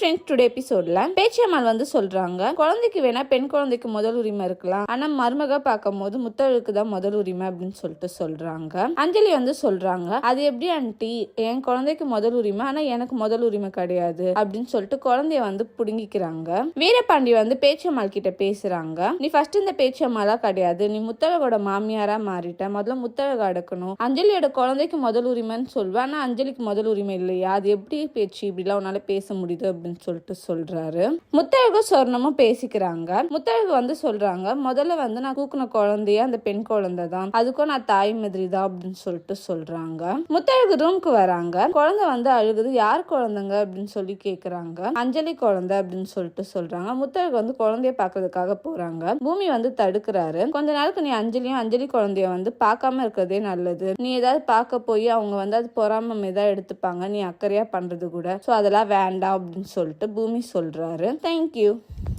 Friends today எபிசோட்ல பேச்சியம்மாள் வந்து சொல்றாங்க குழந்தைக்கு வேணா பெண் குழந்தைக்கு முதல் உரிமை இருக்கலாம் ஆனா மருமக பார்க்கும் போது முத்தழுக்கு தான் முதல் உரிமை அப்படின்னு சொல்லிட்டு சொல்றாங்க. அஞ்சலி வந்து சொல்றாங்க அது எப்படி ஆண்டி என் குழந்தைக்கு முதல் உரிமை ஆனா எனக்கு முதல் உரிமை கிடையாது அப்படின்னு சொல்லிட்டு குழந்தைய வந்து புடுங்கிக்கிறாங்க. வீரபாண்டி வந்து பேச்சியம்மாள் கிட்ட பேசுறாங்க நீ ஃபர்ஸ்ட் இந்த பேச்சியம்மாளா கிடையாது நீ முத்தழகோட மாமியாரா மாறிட்ட முதல்ல முத்தழக அடக்கணும். அஞ்சலியோட குழந்தைக்கு முதல் உரிமைன்னு சொல்லுவேன் ஆனா அஞ்சலிக்கு முதல் உரிமை இல்லையா? அது எப்படி பேச்சு? இப்படிலாம் உன்னால பேச முடியுது அப்படின்னு அப்படின்னு சொல்லிட்டு சொல்றாரு. முத்தழகு சொர்ணமும் பேசிக்கிறாங்க. முத்தழகு வந்து சொல்றாங்க முதல்ல வந்து நான் கூக்குன குழந்தைய அந்த பெண் குழந்தை தான். அதுக்கும் நான் தாய் மாதிரி தான் அப்படின்னு சொல்லிட்டு சொல்றாங்க. முத்தழகு ரூம்க்கு வராங்க. குழந்தை வந்து அழுகுது. யார் குழந்தைங்க? அப்படின்னு சொல்லி கேக்குறாங்க. அஞ்சலி குழந்தை அப்படின்னு சொல்லிட்டு சொல்றாங்க. முத்தழகு வந்து குழந்தைய பாக்குறதுக்காக போறாங்க. பூமி வந்து தடுக்கிறாரு. கொஞ்ச நாளுக்கு நீ அஞ்சலியும் அஞ்சலி குழந்தைய வந்து பார்க்காம இருக்கிறதே நல்லது. நீ ஏதாவது பார்க்க போய் அவங்க வந்து அது பொறாம ஏதாவது எடுத்துப்பாங்க. நீ அக்கறையா பண்றது கூட. ஸோ அதெல்லாம் வேண்டாம் அப்படின்னு சொல்லிட்டு பூமி சொல்றாரு. தேங்க்யூ